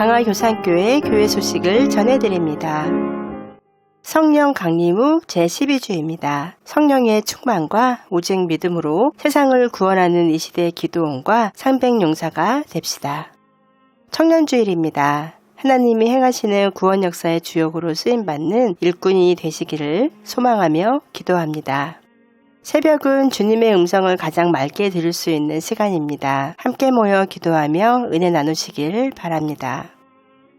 강화교산교회 교회 소식을 전해드립니다. 성령 강림 후 제12주입니다. 성령의 충만과 오직 믿음으로 세상을 구원하는 이 시대의 기도원과 상백용사가 됩시다. 청년주일입니다. 하나님이 행하시는 구원 역사의 주역으로 쓰임받는 일꾼이 되시기를 소망하며 기도합니다. 새벽은 주님의 음성을 가장 맑게 들을 수 있는 시간입니다. 함께 모여 기도하며 은혜 나누시길 바랍니다.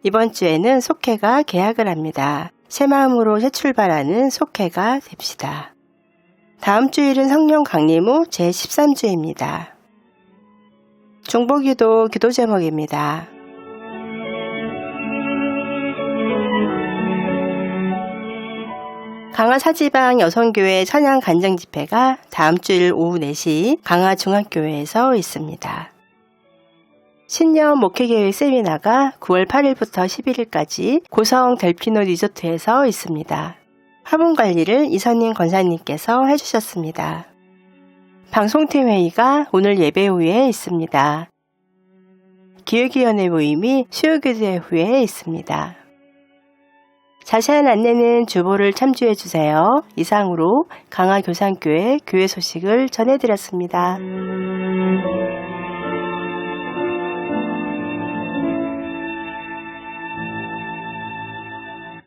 이번 주에는 속회가 개학을 합니다. 새 마음으로 새 출발하는 속회가 됩시다. 다음 주일은 성령 강림 후 제13주입니다. 중보기도 기도 제목입니다. 강화 사지방 여성교회 찬양 간증 집회가 다음 주일 오후 4시 강화 중학교회에서 있습니다. 신년 목회계획 세미나가 9월 8일부터 11일까지 고성 델피노 리조트에서 있습니다. 화분 관리를 이선님 권사님께서 해주셨습니다. 방송팀 회의가 오늘 예배 후에 있습니다. 기획위원회 모임이 수요교대 후에 있습니다. 자세한 안내는 주보를 참조해 주세요. 이상으로 강화교산교회 교회 소식을 전해드렸습니다.